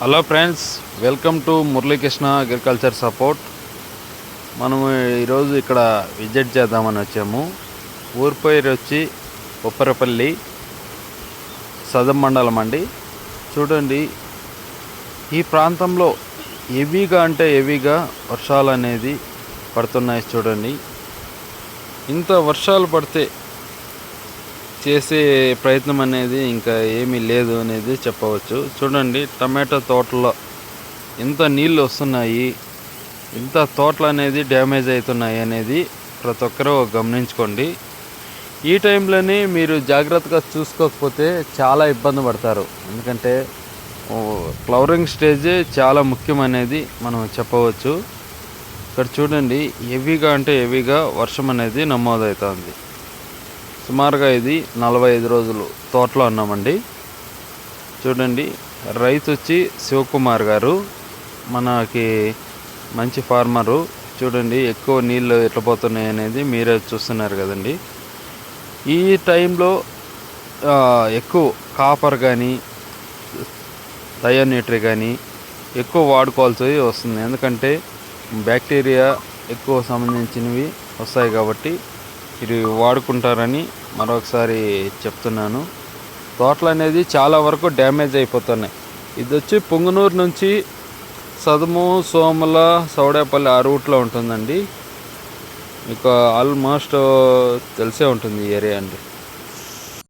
Hello friends welcome to Muralikrishna agriculture support మనము ఈరోజు ఇక్కడ విజిట్ చేద్దామని వచ్చాము. ఊరి పేరు వచ్చి ఉప్పరపల్లి సదం మండలం అండి. చూడండి ఈ ప్రాంతంలో హెవీగా అంటే హెవీగా వర్షాలు అనేది పడుతున్నాయి చూడండి. ఇంత వర్షాలు పడితే చేసే ప్రయత్నం అనేది ఇంకా ఏమీ లేదు అనేది చెప్పవచ్చు. చూడండి టమాటో తోటలో ఎంత నీళ్ళు వస్తున్నాయి ఇంత తోటలు అనేది డ్యామేజ్ అవుతున్నాయి అనేది ప్రతి ఒక్కరూ గమనించుకోండి. ఈ టైంలోనే మీరు జాగ్రత్తగా చూసుకోకపోతే చాలా ఇబ్బంది పడతారు. ఎందుకంటే ఫ్లవరింగ్ స్టేజ్ చాలా ముఖ్యం అనేది మనం చెప్పవచ్చు. ఇక్కడ చూడండి హెవీగా అంటే హెవీగా వర్షం అనేది నమోదవుతుంది. సుమారుగా ఇది నలభై ఐదు రోజులు తోటలో ఉన్నామండి. చూడండి రైతు వచ్చి శివకుమార్ గారు మనకి మంచి ఫార్మరు. చూడండి ఎక్కువ నీళ్ళు ఎట్లా పోతున్నాయి అనేది మీరే చూస్తున్నారు కదండి. ఈ టైంలో ఎక్కువ కాపర్ కానీ థయోనిట్రీ కానీ ఎక్కువ వాడుకోవాల్సి వస్తుంది. ఎందుకంటే బ్యాక్టీరియా ఎక్కువ సంబంధించినవి వస్తాయి కాబట్టి ఇది వాడుకుంటారని మరొకసారి చెప్తున్నాను. తోటలు అనేది చాలా వరకు డ్యామేజ్ అయిపోతున్నాయి. ఇది వచ్చి పొంగునూరు నుంచి సదుము సోమల సౌడేపల్లి ఆ రూట్లో ఉంటుందండి. మీకు ఆల్మోస్ట్ తెలిసే ఉంటుంది ఈ ఏరియా అండి.